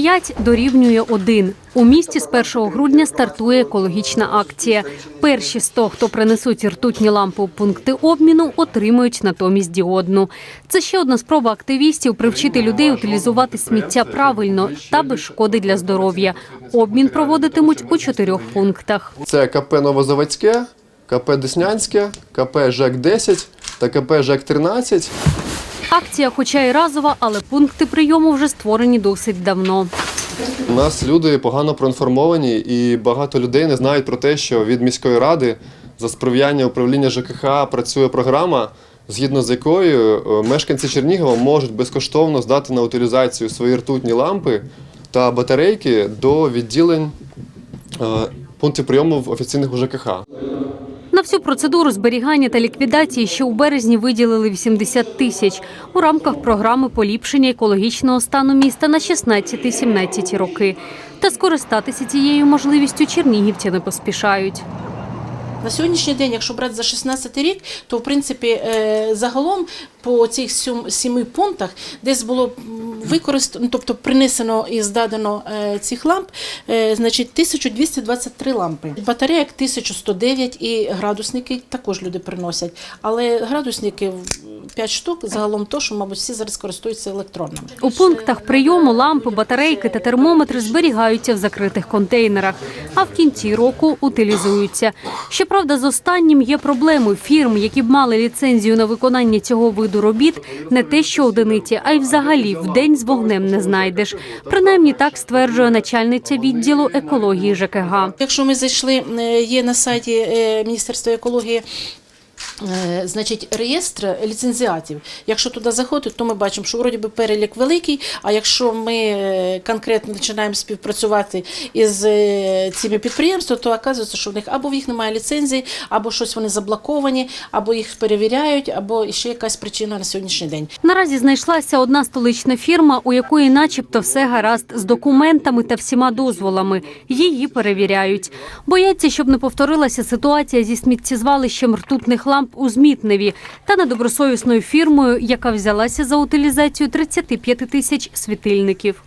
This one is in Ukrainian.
5 дорівнює 1. У місті з 1 грудня стартує екологічна акція. Перші 100, хто принесуть ртутні лампи у пункти обміну, отримують натомість діодну. Це ще одна спроба активістів привчити людей утилізувати сміття правильно та без шкоди для здоров'я. Обмін проводитимуть у чотирьох пунктах. Це КП Новозаводське, КП Деснянське, КП ЖЕК-10 та КП ЖЕК-13. Акція, хоча й разова, але пункти прийому вже створені досить давно. У нас люди погано проінформовані і багато людей не знають про те, що від міської ради за сприяння управління ЖКХ працює програма, згідно з якою е, мешканці Чернігова можуть безкоштовно здати на утилізацію свої ртутні лампи та батарейки до відділень е, пунктів прийому в офіційних ЖКХ. На всю процедуру зберігання та ліквідації ще у березні виділили 80 тисяч у рамках програми поліпшення екологічного стану міста на 16-17 роки. Та скористатися цією можливістю чернігівці не поспішають. На сьогоднішній день, якщо брати за 16 рік, то в принципі е, загалом по цих сьом- сіми пунктах десь було використано, тобто принесено і здадено е, цих ламп, е, значить 1223 лампи. Батарейок 1109 і градусники також люди приносять. Але градусники 5 штук загалом то, що, мабуть, всі зараз користуються електронними. У пунктах прийому лампи, батарейки та термометри зберігаються в закритих контейнерах, а в кінці року утилізуються. Щоправда, з останнім є проблеми. Фірм, які б мали ліцензію на виконання цього виду робіт, не те, що одиниці, а й взагалі в день з вогнем не знайдеш. Принаймні так стверджує начальниця відділу екології ЖКГ. Якщо ми зайшли, е, є на сайті е, Міністерства екології. Е, Значить, реєстр ліцензіатів. Якщо туди заходити, то ми бачимо, що вроді би перелік великий. А якщо ми е, конкретно починаємо співпрацювати із е, цими підприємствами, то оказується, що в них або в їх немає ліцензії, або щось вони заблоковані, або їх перевіряють, або ще якась причина на сьогоднішній день. Наразі знайшлася одна столична фірма, у якої, начебто, все гаразд з документами та всіма дозволами. Її перевіряють. Бояться, щоб не повторилася ситуація зі сміттєзвалищем ртутних ламп у Змітневі та недобросовісною фірмою, яка взялася за утилізацію 35 тисяч світильників.